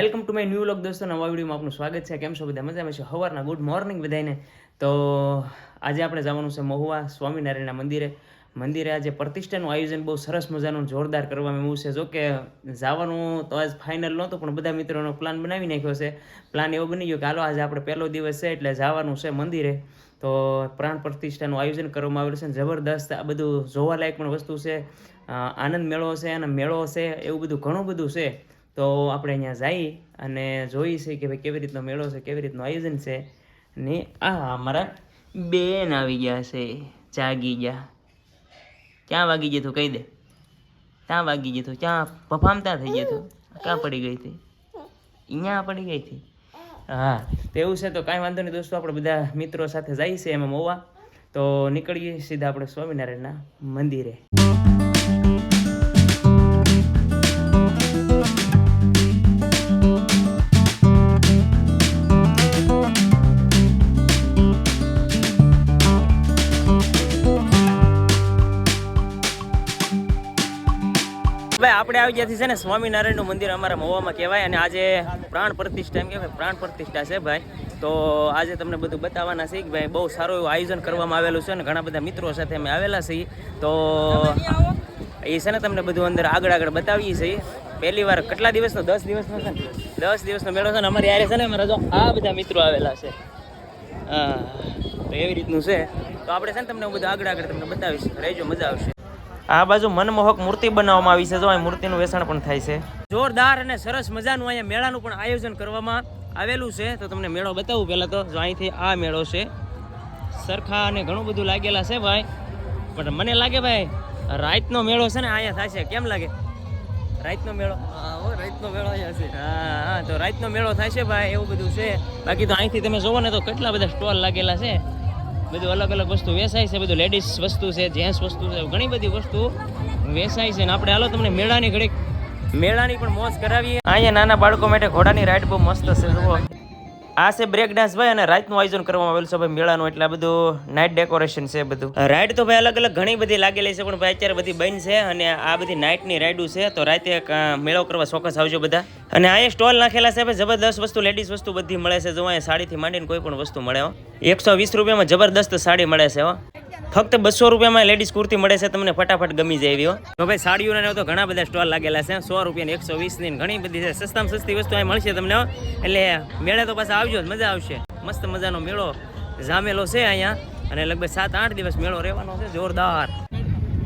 Welcome to my new vlog દોસ્તો, નવા વિડીયોમાં આપનું સ્વાગત છે. કેમ છો બધા? મજામાં છે? સવારના ગુડ મોર્નિંગ બધાને તો આજે આપણે જવાનું છે મહુવા સ્વામિનારાયણના મંદિરે. મંદિરે આજે પ્રતિષ્ઠાનું આયોજન બહુ સરસ મજાનું જોરદાર કરવામાં આવ્યું છે. જો કે જવાનું તો આજ ફાઇનલ નહોતું, પણ બધા મિત્રોનો પ્લાન બનાવી નાખ્યો છે. પ્લાન એવો બની ગયો કે હાલો, આજે આપણે પહેલો દિવસ છે એટલે જવાનું છે મંદિરે. તો પ્રાણ પ્રતિષ્ઠાનું આયોજન કરવામાં આવેલું છે જબરદસ્ત આ બધું જોવાલાયક પણ વસ્તુ છે. આનંદ મેળો છે અને મેળો છે, એવું બધું ઘણું બધું છે. તો આપણે અહીંયા જઈ અને જોઈ કે ભાઈ કેવી રીતનો મેળો છે, કેવી રીતનું આયોજન છે. ને આ અમારા બેન આવી ગયા છે, જાગી ગયા. ક્યાં વાગી ગયું કહી દે. ક્યાં વાગી ગયું ક્યાં પફામતા થઈ ગયું ક્યાં પડી ગઈ હતી અહીંયા પડી ગઈ હતી હા, તો એવું છે તો કાંઈ વાંધો નહીં દોસ્તો, આપણે બધા મિત્રો સાથે જઈએ છીએ એમાં મોવા. તો નીકળીએ સીધા આપણે સ્વામિનારાયણના મંદિરે. ભાઈ, આપણે આવી ગયા છે ને સ્વામિનારાયણનું મંદિર અમારા મહુવામાં કહેવાય અને આજે પ્રાણ પ્રતિષ્ઠા એમ કહેવાય પ્રાણ પ્રતિષ્ઠા છે ભાઈ. તો આજે તમને બધું બતાવવાના છે કે ભાઈ, બહુ સારું એવું આયોજન કરવામાં આવેલું છે અને ઘણા બધા મિત્રો સાથે અમે આવેલા છીએ. તો એ છે ને તમને બધું અંદર આગળ આગળ બતાવીએ છીએ. પહેલી વાર કેટલા દિવસનો? દસ દિવસનો છે ને? દસ દિવસનો મેળો છે ને, અમારે યારે છે ને, અમારા જો આ બધા મિત્રો આવેલા છે. હા, તો એવી રીતનું છે. તો આપણે છે ને તમને બધું આગળ આગળ તમને બતાવીશ. રહેજો, મજા આવશે. આ બાજુ મનમોહક મૂર્તિ બનાવવામાં આવી છે. જો અહીં મૂર્તિનું વેચાણ પણ થાય છે. જોરદાર અને સરસ મજાનું અહીંયા મેળાનું પણ આયોજન કરવામાં આવેલું છે. તો તમને મેળો બતાવું પહેલાં તો જો અહીંથી આ મેળો છે. સરખા અને ઘણું બધું લાગેલા છે ભાઈ. પણ મને લાગે ભાઈ રાતનો મેળો છે ને અહીંયા થાય છે કેમ લાગે? રાતનો મેળો? રાતનો મેળો અહીંયા છે. હા હા તો રાતનો મેળો થાય છે ભાઈ એવું બધું છે. બાકી તો અહીંથી તમે જોવો ને તો કેટલા બધા સ્ટોલ લાગેલા છે. બધું અલગ અલગ વસ્તુ વેચાય છે, બધું લેડીઝ વસ્તુ છે જેન્ટ્સ વસ્તુ છે ઘણી બધી વસ્તુ વેચાય છે. ને આપણે હાલો તમને મેળાની ઘડીક, મેળાની પણ મોજ કરાવીએ. અહીંયા નાના બાળકો માટે ઘોડાની રાઈડ બહુ મસ્ત છે, જુઓ. આ છે બ્રેક ડાન્સ ભાઈ અને રાતનું આયોજન કરવામાં આવેલું છે. ભાઈ, મેળાનું એટલે આ બધું નાઇટ ડેકોરેશન છે બધું. રાઈડ તો ભાઈ અલગ અલગ ઘણી બધી લાગેલી છે, પણ ભાઈ અત્યારે બધી બંધ છે અને આ બધી નાઇટની રાઈડું છે. તો રાતે મેળો કરવા ચોક્કસ આવજો બધા. અને અહીંયા સ્ટોલ નાખેલા છે ભાઈ, જબરદસ્ત વસ્તુ લેડીઝ વસ્તુ બધી મળે છે. જો અહીંયા સાડીથી માંડીને કોઈ પણ વસ્તુ મળે એકસો વીસ રૂપિયામાં જબરદસ્ત સાડી મળે છે, હો. ફક્ત બસો રૂપિયામાં લેડીઝ કુર્તી મળે છે તમને ફટાફટ ગમી જાય એવી તો ભાઈ સાડીઓના તો ઘણા બધા સ્ટોલ લાગેલા છે સો રૂપિયા એકસો વીસની ઘણી બધી છે. સસ્તામાં સસ્તી વસ્તુ અહીં મળશે તમને. એટલે મેળે તો પાછા આવજો મજા આવશે. મસ્ત મજાનો મેળો જામેલો છે અહીંયા. અને લગભગ સાત આઠ દિવસ મેળો રહેવાનો છે જોરદાર.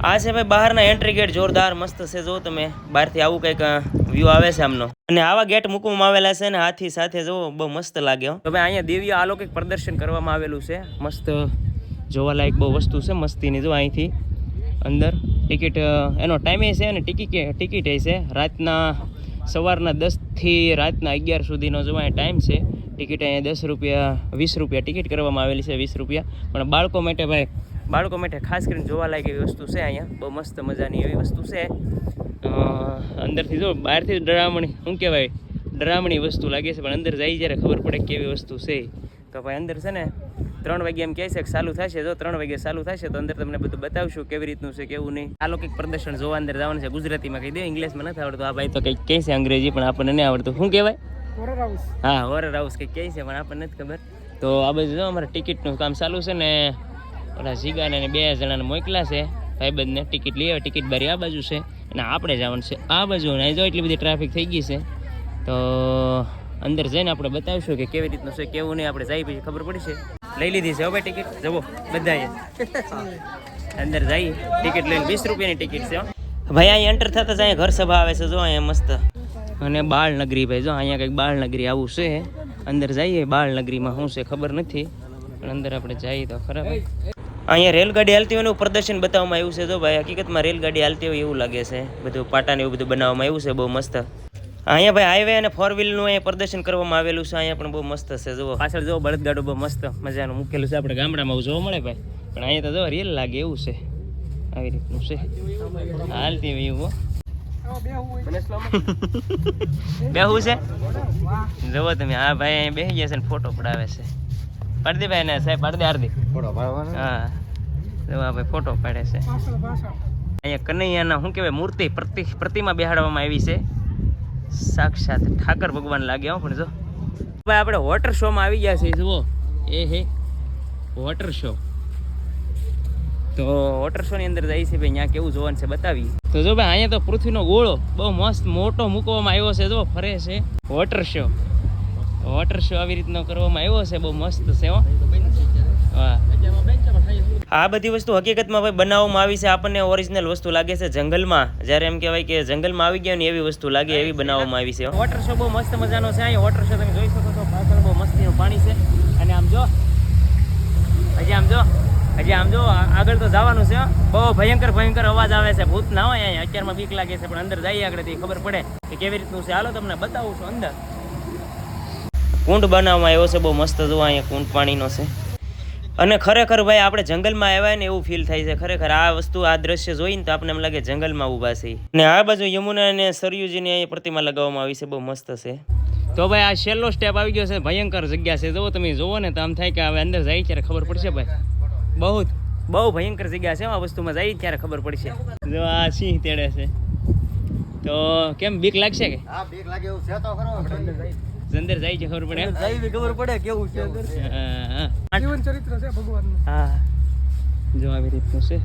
આ છે ભાઈ બહારના એન્ટ્રી ગેટ જોરદાર મસ્ત છે જો તમે બહારથી આવું કંઈક વ્યૂ આવે છે આમનો. અને આવા ગેટ મૂકવામાં આવેલા છે ને હાથી સાથે જો બહુ મસ્ત લાગ્યો. તો ભાઈ અહીંયા દેવીય અલૌકિક પ્રદર્શન કરવામાં આવેલું છે. મસ્ત જોવાલાયક બહુ વસ્તુ છે મસ્તીની. જો અહીંથી અંદર ટિકિટ એનો ટાઈમે છે અને ટિકિટ ટિકિટ એ છે. રાતના સવારના દસથી રાતના અગિયાર સુધીનો જો અહીંયા ટાઈમ છે, ટિકિટ અહીંયા દસ રૂપિયા, વીસ રૂપિયા ટિકિટ કરવામાં આવેલી છે, વીસ રૂપિયા. પણ બાળકો માટે ભાઈ, બાળકો માટે ખાસ કરીને જોવાલાયક એવી વસ્તુ છે અહીંયા. બહુ મસ્ત મજાની એવી વસ્તુ છે. અંદરથી જો બહારથી ડરામણી, શું કહેવાય? ડરામણી વસ્તુ લાગે છે, પણ અંદર જઈ જ્યારે ખબર પડે કેવી વસ્તુ છે તો ભાઈ અંદર છે ને ત્રણ વાગે એમ કહે છે કે ચાલુ થશે. જો ત્રણ વાગે ચાલુ થશે તો અંદર તમને બધું બતાવશું કેવી રીતનું છે કેવું નહીં. આ લોકો પ્રદર્શન જોવા અંદર જવાનું છે ગુજરાતીમાં કહી દે ઇંગ્લિશમાં નથી આવડતું. આ ભાઈ તો કંઈક કહે છે અંગ્રેજી પણ આપણને નહીં આવડતું. શું કહેવાય? હા હોરર હાઉસ કંઈક કહે છે પણ આપણને નથી ખબર. તો આ બધું જો અમારે ટિકિટનું કામ ચાલુ છે ને ઓલા જીગાને ને બે જણાને મોકલા છે. ભાઈબંધને ટિકિટ લઈ આવે ટિકિટ બારી આ બાજુ છે. અને આપણે જવાનું છે આ બાજુ. અહીં જો એટલી બધી ટ્રાફિક થઈ ગઈ છે. તો અંદર જઈને આપણે બતાવીશું કે કેવી રીતનું છે કેવું નહીં આપણે જઈ પછી ખબર પડશે લઈ લીધી છે હવે ટિકિટ? જવો બધાએ. અંદર જઈ ટિકિટ લઈને વીસ રૂપિયાની ટિકિટ છે ભાઈ અહીંયા એન્ટર થતા જ અહીંયા ઘર સભા આવે છે, જો અહીંયા મસ્ત. અને બાળનગરી ભાઈ, જો અહીંયા કંઈક બાળનગરી આવું છે. અંદર જઈએ, બાળનગરીમાં શું છે ખબર નથી. પણ અંદર આપણે જઈએ તો ખરાબ અહીંયા રેલગાડી હાલતી હોય એનું પ્રદર્શન બતાવવામાં આવ્યું છે, જો ભાઈ. હકીકતમાં રેલગાડી હાલતી હોય એવું લાગે છે. બધું પાટા ને એવું બધું બનાવવામાં આવ્યું છે, બહુ મસ્ત. અહીંયા ભાઈ હાઈવે અને ફોર વ્હીલનું અહીંયા પ્રદર્શન કરવામાં આવેલું છે. અહીંયા પણ બહુ મસ્ત છે. જુઓ. પાછળ જો બળદગાડો બહુ મસ્ત મજાનું મૂકેલું છે. આપણે ગામડામાં જોવા મળે ભાઈ. પણ અહીંયા તો જો રિયલ લાગે એવું છે. આવી રીતનું છે. હાલતી હોય બેહું છે? જુઓ તમે હા ભાઈ અહીં બેસી ગયા છે ને ફોટો પડાવે છે. પાડી ભાઈ ને સાહેબ પાડી દે પાડવાનો? હા. જુઓ ભાઈ ફોટો પાડે છે. અહીંયા કનૈયાના શું કહેવાય મૂર્તિ પ્રતિ પ્રતિમા બેહાડવામાં આવી છે. સાક્ષાત ઠાકર ભગવાન લાગે પણ જો. ભાઈ, આપણે વોટર શોમાં આવી ગયા છે જુઓ. એ હે વોટર શો તો વોટર શો ની અંદર જાય છે ભાઈ ત્યાં કેવું જોવાનું છે બતાવી તો જો ભાઈ, અહીંયા તો પૃથ્વીનો ગોળો બહુ મસ્ત મોટો મૂકવામાં આવ્યો છે, જો, ફરે છે. વોટર શો વોટર શો આવી રીતનો કરવામાં આવ્યો છે, બહુ મસ્ત છે હો. આ બધી વસ્તુ હકીકતમાં ભાઈ બનાવવામાં આવી છે આપણને ઓરિજિનલ વસ્તુ લાગે છે જંગલમાં. જ્યારે એમ કહેવાય કે જંગલમાં આવી ગયા ને એવી વસ્તુ લાગે એવી બનાવવામાં આવી છે. વોટર શો બહુ મસ્ત મજાનો છે અહીંયા વોટર શો તમે જોઈ શકો છો પાછળ બહુ મસ્તીનું પાણી છે. અને આમ જો હજી આમ જો હજી આમ જો આગળ તો જવાનું છે. બહુ ભયંકર ભયંકર અવાજ આવે છે. ભૂત ના હોય અહીંયા અત્યારમાં બીક લાગે છે પણ અંદર જઈએ આગળથી ખબર પડે કે કેવી રીતનું છે. હાલો તમને બતાવું છું અંદર. કુંડ બનાવવામાં આવ્યો છે બહુ મસ્ત જોવા અહીંયા કુંડ પાણીનો છે. અને ખરેખર ભાઈ આપણે જંગલમાં આવ્યા ને એવું ફીલ થાય છે. ખરેખર આ વસ્તુ આ દ્રશ્ય જોઈને તો આપણે એમ લાગે જંગલમાં ઊભા છે. ને આ બાજુ યમુના અને સરયુજીની અહીં પ્રતિમા લગાવવામાં આવી છે. બહુ મસ્ત છે. તો ભાઈ આ છેલ્લો સ્ટેપ આવી ગયો છે. ભયંકર જગ્યા છે. જુઓ તમે જોવો ને તો આમ થાય કે હવે અંદર જાય ત્યારે ખબર પડશે ભાઈ. બહુ બહુ ભયંકર જગ્યા છે આ વસ્તુમાં જાય ત્યારે ખબર પડશે. જો આ સિંહ તેડે છે. તો કેમ બીક લાગશે કે? હા બીક લાગે એવું છે તો ખરો. અંદર જાય છે ખબર પડે? જઈ ખબર પડે કેવું છે. જીવન ચરિત્ર છે ભગવાનનું. હા. જો આવી રીતનું છે.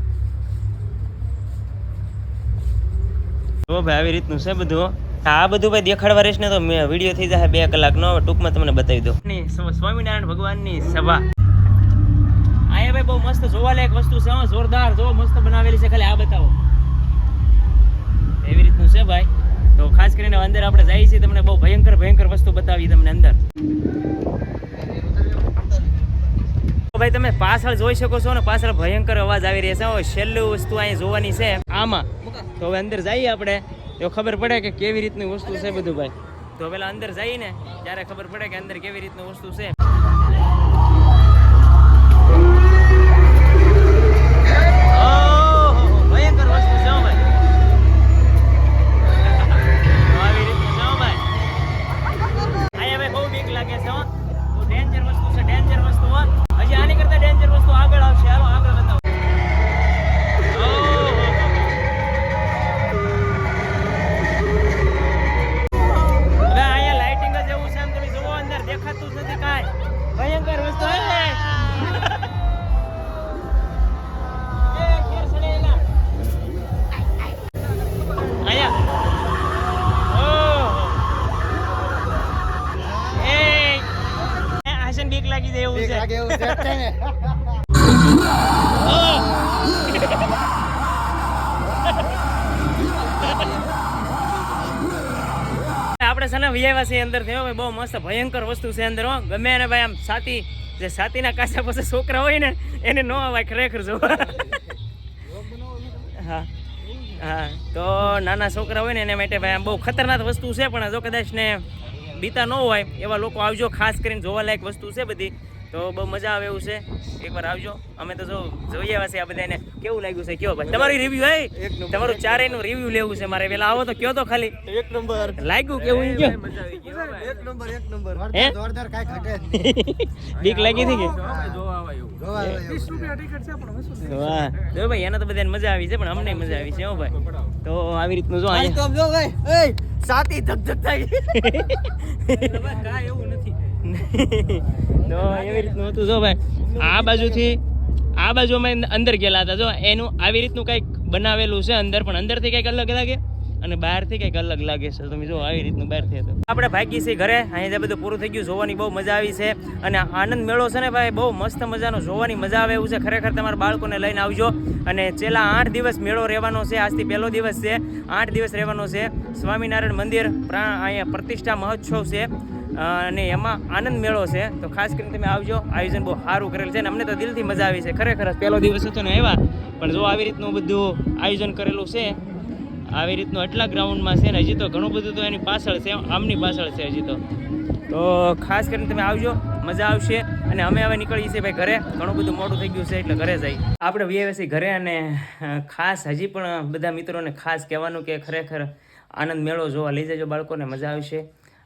જો ભાઈ આવી રીતનું છે બધું. આ બધું ભાઈ દેખાડવા રહેશે ને તો મેં વીડિયો થઈ જાય બે કલાકનો હવે ટૂંકમાં તમને બતાવી દો સ્વામિનારાયણ ભગવાનની સભા. અહીંયા ભાઈ બહુ મસ્ત જોવાલાયક વસ્તુ છે હો, જોરદાર જો મસ્ત બનાવેલી છે. ખાલી આ બતાવો. એવી રીતનું છે ભાઈ. તો ખાસ કરીને અંદર આપણે જઈએ છીએ, તમને બહુ ભયંકર ભયંકર વસ્તુ બતાવી તમને અંદર. ભાઈ, તમે પાછળ જોઈ શકો છો ને, પાછળ ભયંકર અવાજ આવી રહ્યા છે. છેલ્લું વસ્તુ અહીંયા જોવાની છે. આમાં. તો હવે અંદર જઈએ આપણે. તો ખબર પડે કે કેવી રીતની વસ્તુ છે બધું ભાઈ. તો પેલા અંદર જઈએ ને ત્યારે ખબર પડે કે અંદર કેવી રીતની વસ્તુ છે. આપણે અને વિયાવા અંદર. થયો ભાઈ, બહુ મસ્ત, ભયંકર વસ્તુ છે અંદર, હો. ગમે એને ભાઈ આમ સાતી જે સાતીના કાચા પાસે છોકરા હોય ને, એને ન અવાય ખરેખર જોવા હા. હા. તો નાના છોકરા હોય ને, એના માટે ભાઈ આમ બહુ ખતરનાક વસ્તુ છે, પણ જો કદાચ ને બીતા ન હોય, એવા લોકો આવજો ખાસ કરીને જોવાલાયક વસ્તુ છે બધી. તો બહુ મજા આવે એવું છે. એકવાર આવજો. અમે તો જો જોઈએ છે આ બધાને. કેવું લાગ્યું છે? કયો ભાઈ? તમારી રિવ્યુ હે? તમારું નંબર. તમારું ચારેયનું રિવ્યુ લેવું છે મારે. પેલા આવો તો કયો તો ખાલી. એક નંબર. લાગ્યું કેવું ઈ કયો? એક નંબર એક નંબર. જોરદાર કાઈ ખાટે બીક લાગી હતી કે? જોવા આવે એવું. છે. વાહ. જો ભાઈ એને તો બધાને મજા આવી છે પણ અમને મજા આવી છે હો ભાઈ. તો આવી રીતનું જો અહીંયા. તો જો ભાઈ. એય, છાતી ધક ધક થાય. તો એવી રીતનું હતું, જો ભાઈ, આ બાજુથી, આ બાજુ અમે અંદર ગયેલા હતા. જો, એનું આવી રીતનું કંઈક બનાવેલું છે અંદર, પણ અંદરથી કંઈક અલગ લાગે અને બહારથી કંઈક અલગ લાગે છે. તમે જો, આવી રીતનું બહારથી હતું. આપણે ભાગી છીએ ઘરે. અહીંયા બધું પૂરું થઈ ગયું, જોવાની બહુ મજા આવી છે. અને આનંદ મેળો છે ને ભાઈ, બહુ મસ્ત મજાનો જોવાની મજા આવે એવું છે. ખરેખર તમારા બાળકોને લઈને આવજો. અને છેલ્લા આઠ દિવસ મેળો રહેવાનો છે. આજથી પહેલો દિવસ છે. આઠ દિવસ રહેવાનો છે. સ્વામિનારાયણ મંદિર પ્રા, અહીંયા પ્રતિષ્ઠા મહોત્સવ છે. અને એમાં આનંદ મેળો છે. તો ખાસ કરીને તમે આવજો. આયોજન બહુ સારું કરેલ છે અને અમને તો દિલથી મજા આવી છે. ખરેખર પહેલો દિવસ હતો ને આવ્યા. પણ જો આવી રીતનું બધું આયોજન કરેલું છે, આવી રીતનું એટલા ગ્રાઉન્ડમાં છે ને હજી તો ઘણું બધું તો એની પાછળ છે, આમની પાછળ છે હજી તો. તો ખાસ કરીને તમે આવજો. મજા આવશે. અને અમે હવે નીકળીએ છીએ ભાઈ ઘરે. ઘણું બધું મોડું થઈ ગયું છે એટલે ઘરે જઈ. આપણે વીએવસી ઘરે અને ખાસ હજી પણ બધા મિત્રોને ખાસ કહેવાનું કે ખરેખર આનંદ મેળો જોવા લઈ જજો બાળકોને. મજા આવશે.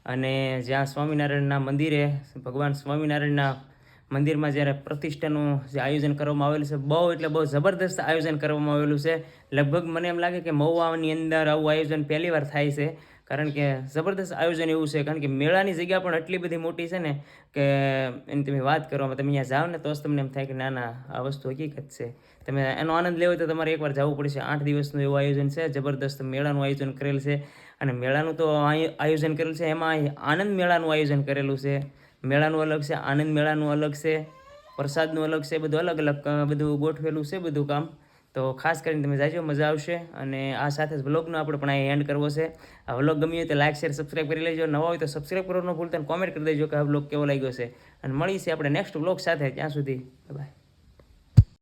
અને જ્યાં સ્વામિનારાયણના મંદિરે, ભગવાન સ્વામિનારાયણના મંદિરમાં જ્યારે પ્રતિષ્ઠાનું જે આયોજન કરવામાં આવેલું છે, બહુ એટલે બહુ જબરદસ્ત આયોજન કરવામાં આવેલું છે. લગભગ મને એમ લાગે કે મહુવાની અંદર આવું આયોજન પહેલી વાર થાય છે, કારણ કે જબરદસ્ત આયોજન એવું છે, કારણ કે મેળાની જગ્યા પણ એટલી બધી મોટી છે ને કે એની તમે વાત કરવામાં તમે અહીંયા જાઓ ને તો જ તમને એમ થાય કે ના ના આ વસ્તુ હકીકત છે. તમે એનો આનંદ લેવો તો તમારે એકવાર જવું પડશે. આઠ દિવસનું એવું આયોજન છે, જબરદસ્ત મેળાનું આયોજન કરેલ છે. અને મેળાનું તો આયોજન કરેલું છે. એમાં આનંદ મેળાનું આયોજન કરેલું છે. મેળાનું અલગ છે, આનંદ મેળાનું અલગ છે, પ્રસાદનું અલગ છે, બધું અલગ અલગ બધું ગોઠવેલું છે બધું કામ. તો ખાસ કરીને તમે જાજો, મજા આવશે. અને આ સાથે જ વ્લોગનો આપણે પણ અહીં એન્ડ કરવો છે. આ વ્લોગ ગમ્યો હોય તો લાઇક શેર સબસ્ક્રાઈબ કરી લેજો. નવા હોય તો સબસ્ક્રાઈબ કરવાનું ભૂલતા કોમેન્ટ કરી દેજો કે આ વ્લોગ કેવો લાગ્યો છે. અને મળીશું આપણે નેક્સ્ટ વ્લોગ સાથે. ત્યાં સુધી બાય